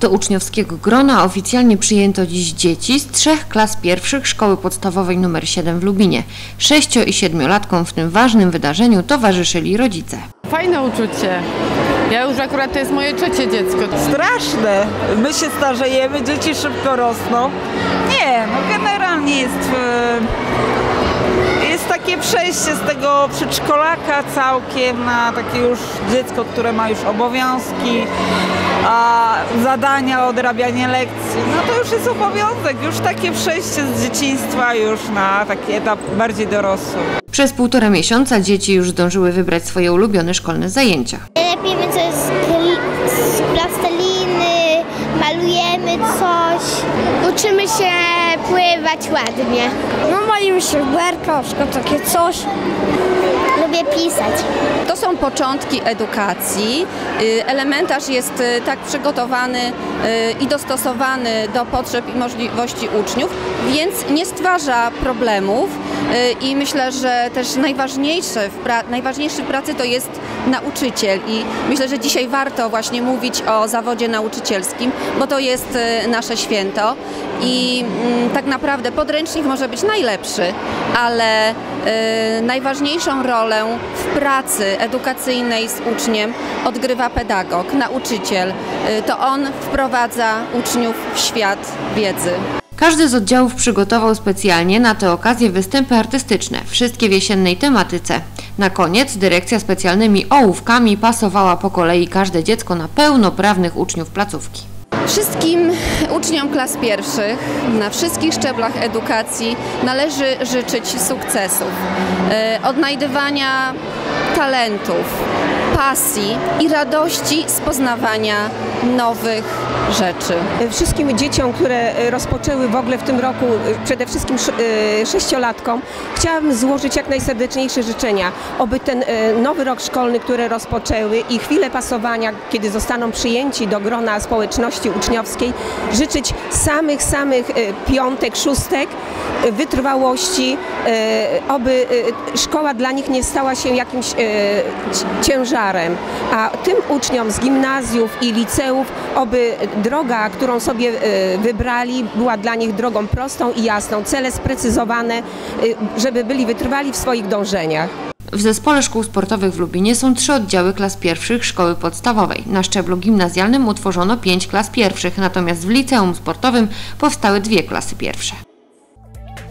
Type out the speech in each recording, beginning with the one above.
Do uczniowskiego grona oficjalnie przyjęto dziś dzieci z trzech klas pierwszych Szkoły Podstawowej nr 7 w Lubinie. Sześcio- i siedmiolatkom w tym ważnym wydarzeniu towarzyszyli rodzice. Fajne uczucie. Ja już akurat to jest moje trzecie dziecko. straszne. My się starzejemy, dzieci szybko rosną. Nie, no generalnie jest, e, jest takie przejście z tego przedszkolaka całkiem na takie już dziecko, które ma już obowiązki, a zadania, odrabianie lekcji. No to już jest obowiązek, już takie przejście z dzieciństwa już na taki etap bardziej dorosły. Przez półtora miesiąca dzieci już zdążyły wybrać swoje ulubione szkolne zajęcia. Coś. Uczymy się pływać ładnie. No malimy się berkoszko, takie coś. Lubię pisać. To są początki edukacji. Y, Elementarz jest y, tak przygotowany y, i dostosowany do potrzeb i możliwości uczniów, więc nie stwarza problemów i myślę, że też najważniejsze w, pra- najważniejszy w pracy to jest nauczyciel i myślę, że dzisiaj warto właśnie mówić o zawodzie nauczycielskim, bo to jest nasze święto i mm, tak naprawdę podręcznik może być najlepszy, ale najważniejszą rolę w pracy edukacyjnej z uczniem odgrywa pedagog, nauczyciel. Y, To on wprowadza uczniów w świat wiedzy. Każdy z oddziałów przygotował specjalnie na tę okazję występy artystyczne, wszystkie w jesiennej tematyce. Na koniec dyrekcja specjalnymi ołówkami pasowała po kolei każde dziecko na pełnoprawnych uczniów placówki. Wszystkim uczniom klas pierwszych na wszystkich szczeblach edukacji należy życzyć sukcesów, e, odnajdywania talentów, pasji i radości z poznawania nowych rzeczy. wszystkim dzieciom, które rozpoczęły w ogóle w tym roku, przede wszystkim sz- e, sześciolatkom, chciałabym złożyć jak najserdeczniejsze życzenia, oby ten e, nowy rok szkolny, który rozpoczęły i chwile pasowania, kiedy zostaną przyjęci do grona społeczności uczniowskiej, życzyć samych, samych e, piątek, szóstek, wytrwałości, e, szkoła dla nich nie stała się jakimś e, a tym uczniom z gimnazjów i liceów, oby droga, którą sobie e, wybrali, była dla nich drogą prostą i jasną, cele sprecyzowane, e, żeby byli wytrwali w swoich dążeniach. W zespole szkół sportowych w Lubinie są trzy oddziały klas pierwszych szkoły podstawowej. Na szczeblu gimnazjalnym utworzono pięć klas pierwszych, natomiast w liceum sportowym powstały dwie klasy pierwsze.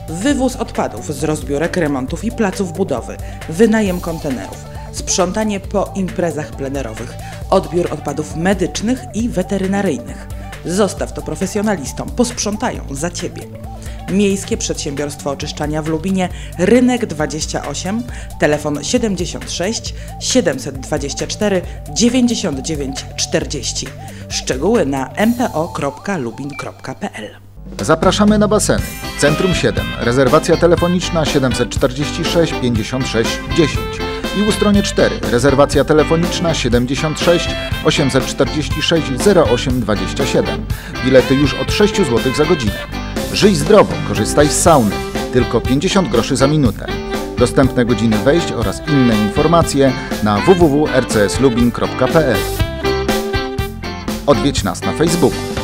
Wywóz odpadów z rozbiórek, remontów i placów budowy, wynajem kontenerów, sprzątanie po imprezach plenerowych, odbiór odpadów medycznych i weterynaryjnych. Zostaw to profesjonalistom, posprzątają za Ciebie. Miejskie Przedsiębiorstwo Oczyszczania w Lubinie, Rynek 28, telefon 76 724 99 40. Szczegóły na mpo.lubin.pl Zapraszamy na baseny. Centrum 7. Rezerwacja telefoniczna 746 56 10. I u stronie 4. Rezerwacja telefoniczna 76 846 08 27. Bilety już od 6 zł za godzinę. Żyj zdrowo, korzystaj z sauny. Tylko 50 groszy za minutę. Dostępne godziny wejść oraz inne informacje na www.rcslubin.pl Odwiedź nas na Facebooku.